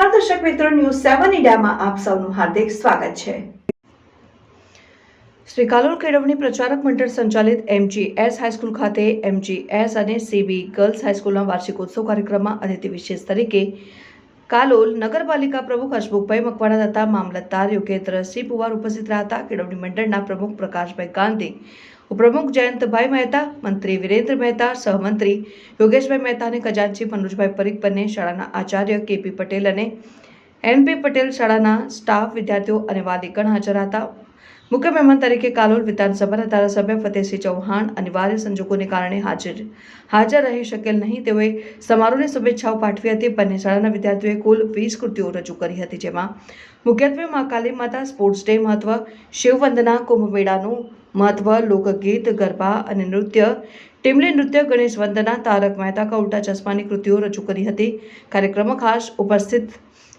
મિત્રો, ન્યૂઝ સેવન ઇન્ડિયામાં આપ સૌનું હાર્દિક સ્વાગત છે. શ્રી કાલોલ કેળવણી પ્રચારક મંડળ સંચાલિત એમજીએસ હાઈસ્કૂલ ખાતે એમજીએસ અને સીબી ગર્લ્સ હાઈસ્કૂલના વાર્ષિકોત્સવ કાર્યક્રમમાં અતિથિ વિશેષ તરીકે કાલોલ નગરપાલિકા પ્રમુખ હસમુખભાઈ મકવાણા તથા મામલતદાર યોગેન્દ્રસિંહ પુવાર ઉપસ્થિત રહ્યા હતા. કેળવણી મંડળના પ્રમુખ પ્રકાશભાઈ ગાંધી ઉપપ્રમુખ જયંતભાઈ મહેતા, મંત્રી વિરેન્દ્ર મહેતા, સહમંત્રી યોગેશભાઈ મહેતા અને ખજાનચી મનોજભાઈ પરીખ બંને શાળાના આચાર્ય કેપી પટેલ અને એનપી પટેલ શાળાના સ્ટાફ વિદ્યાર્થીઓ અને વાલીગણ હાજર હતા. મુખ્ય મહેમાન તરીકે કાલોલ વિધાનસભાના ધારાસભ્ય ફતેહસિંહ ચૌહાણ અનિવાર્ય સંજોગોને કારણે હાજર હાજર રહી શકેલ નહીં. તેઓએ સમારોહની શુભેચ્છાઓ પાઠવી હતી. બંને શાળાના વિદ્યાર્થીઓએ કુલ વીસ કૃતિઓ રજૂ કરી હતી, જેમાં મુખ્યત્વે મા કાલી માતા સ્પોર્ટ્સ ડે મહત્વ શિવવંદના કુંભ મેળાનું મહત્વ, લોકગીત, ગરબા અને નૃત્ય ટીમલી નૃત્ય ગણેશ વંદના, તારક મહેતા કા ઉલ્ટા ચશ્માની કૃતિઓ રજૂ કરી હતી. કાર્યક્રમમાં ખાસ ઉપસ્થિત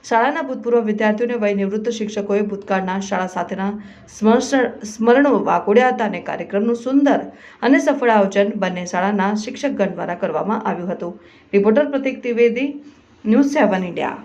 શાળાના ભૂતપૂર્વ વિદ્યાર્થીઓને વય નિવૃત્ત શિક્ષકોએ ભૂતકાળના શાળા સાથેના સ્મરણો વાકોડ્યા હતા અને કાર્યક્રમનું સુંદર અને સફળ આયોજન બંને શાળાના શિક્ષકગણ દ્વારા કરવામાં આવ્યું હતું. Reporter Pratik Trivedi, news seven India.